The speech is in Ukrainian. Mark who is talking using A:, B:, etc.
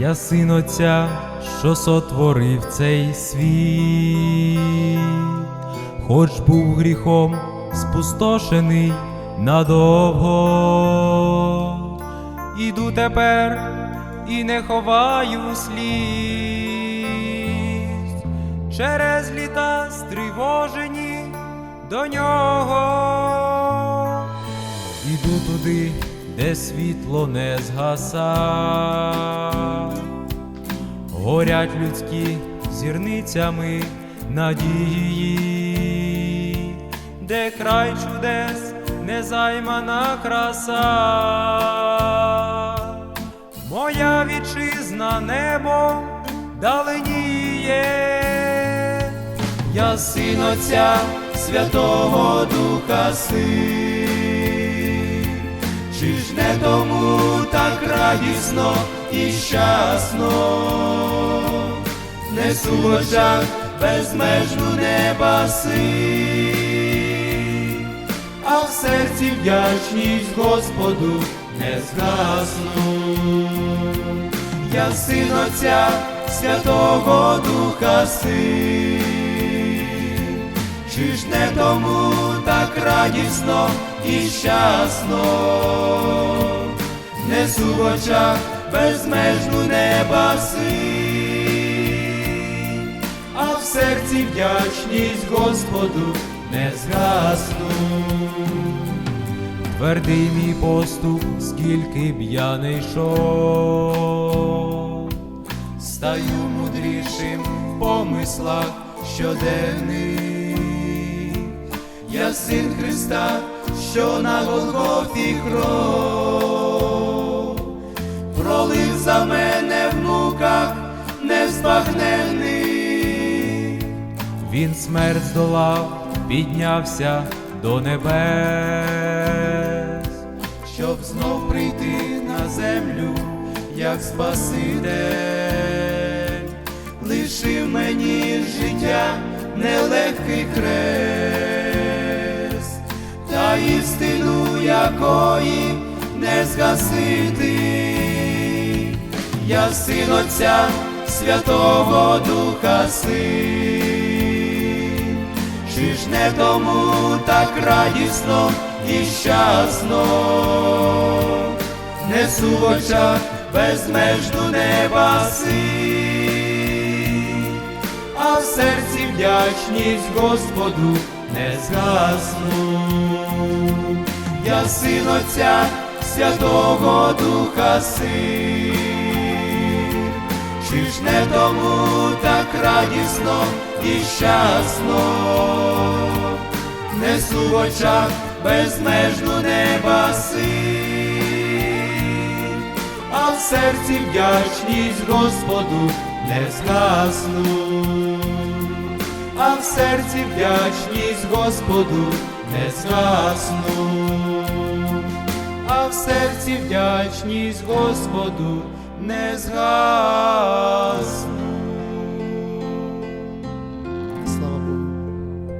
A: Я син Отця, що сотворив цей світ, хоч був гріхом спустошений надовго, іду тепер і не ховаю сліз, через літа стривожені до нього. Іду туди, де світло не згаса, горять людські зірницями надії, де край чудес незаймана краса, моя вітчизна небо даленіє, я син Отця Святого Духа син. Чи ж не тому так радісно і щасно, несу в очах безмежну неба а в серці вдячність Господу не згасну. Я син Отця Святого Духа син. Чи ж не тому так радісно і щасно, несу в очах безмежну неба син, а в серці вдячність Господу не згасну. Твердий мій поступ, скільки б я не йшов, стаю мудрішим в помислах щоденних. Я син Христа, що на Голгофі кров, за мене в муках незбагненних. Він смерть здолав, піднявся до небес, щоб знов прийти на землю, як Спаситель, лишив мені життя нелегкий хрест, та істину якої не згасити. Я син Отця Святого Духа син, чи ж не тому так радісно і щасно, несу в очах безмежну неба син, а в серці вдячність Господу не згасну. Я син Отця Святого Духа син, чи ж не тому так радісно і щасно, несу в очах безмежну неба син, а в серці вдячність Господу не згасну, а в серці вдячність Господу не згасну, а в серці вдячність Господу не згасну.